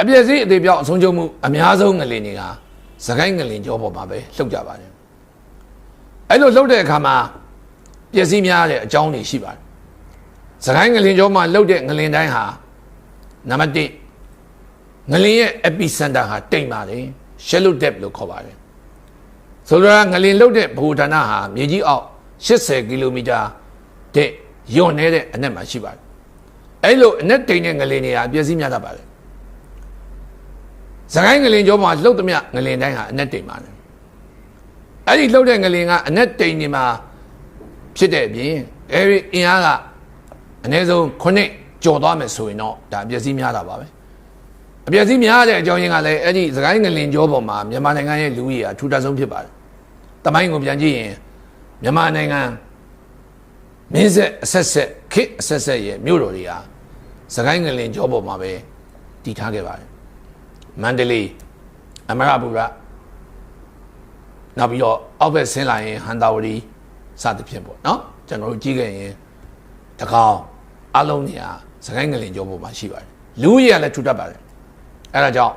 အပြည့်စည်းအသေးပြောက်အဆုံးချုပ်မှုအများဆုံးငလင်တွေကစကိုင်းငလင်ကြောပေါ်မှာပဲလှုပ်ကြပါတယ်အဲ့လိုလှုပ်တဲ့အခါမှာပျက်စီးများတဲ့အကြောင်းတွေရှိပါတယ်စကိုင်းငလင်ကြောမှာလှုပ်တဲ့ငလင်တိုင်းဟာနံပါတ်1ငလင်ရဲ့ epicenter ဟာတိမ်ပါတယ် shallow depth လို့ခေါ်ပါတယ်ဆိုတော့ငလင်လှုပ်တဲ့ဘူဌာနဟာမြေကြီးအောက်80ကီလိုမီတာတဲ့ယွန်နေတဲ့အနက်မှာရှိပါတယ်အဲ့လိုအနက်တိမ်တဲ့ငလင်တွေဟာပျက်စီးများတတ်ပါတယ် စကိုင်းငလင်ကျောမှာလှုပ်သမျှငလင်တိုင်းဟာအနက်တိမ်ပါတယ်အဲ့ဒီလှုပ်တဲ့ငလင်ကအနက်တိမ်နေမှာဖြစ်တဲ့အပြင်အဲဒီအင်အားကအနည်းဆုံး9ကျော်သွားမယ်ဆိုရင်တော့ဒါအပျက်စီးများတာပါပဲအပျက်စီးများတဲ့အကြောင်းရင်းကလည်းအဲ့ဒီစကိုင်းငလင်ကျောပေါ်မှာမြန်မာနိုင်ငံရဲ့လူကြီးဟာထူထပ်ဆုံးဖြစ်ပါတယ်တမိုင်းကိုပြန်ကြည့်ရင်မြန်မာနိုင်ငံမင်းဆက်အဆက်ဆက်ခေတ်အဆက်ဆက်ရဲ့မြို့တော်တွေဟာစကိုင်းငလင်ကျောပေါ်မှာပဲတည်ထားခဲ့ပါတယ် မန္တလေးအမရပူရနောက်ပြီးတော့အောက်ဘက်ဆင်းလာရင်ဟန်တာဝတီစသဖြင့်ပေါ့နော်ကျွန်တော်တို့ကြည့်ခဲ့ရင်တကောင်းအလုံးနေရာစကိုင်းငလင်ကျောပေါ်မှာရှိပါတယ်လူကြီးကလည်းထူတတ်ပါတယ်အဲဒါကြောင့်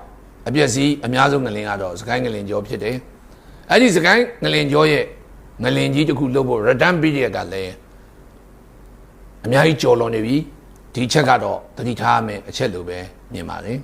အပြည့်စည်းအများဆုံးငလင်ကတော့စကိုင်းငလင်ကျောဖြစ်တယ်အဲ့ဒီစကိုင်းငလင်ကျောရဲ့ငလင်ကြီးတစ်ခုလုပ်ဖို့ return period ကလည်းအများကြီးကြော်လွန်နေပြီဒီချက်ကတော့တတိထားရမယ်အချက်လိုပဲမြင်ပါတယ်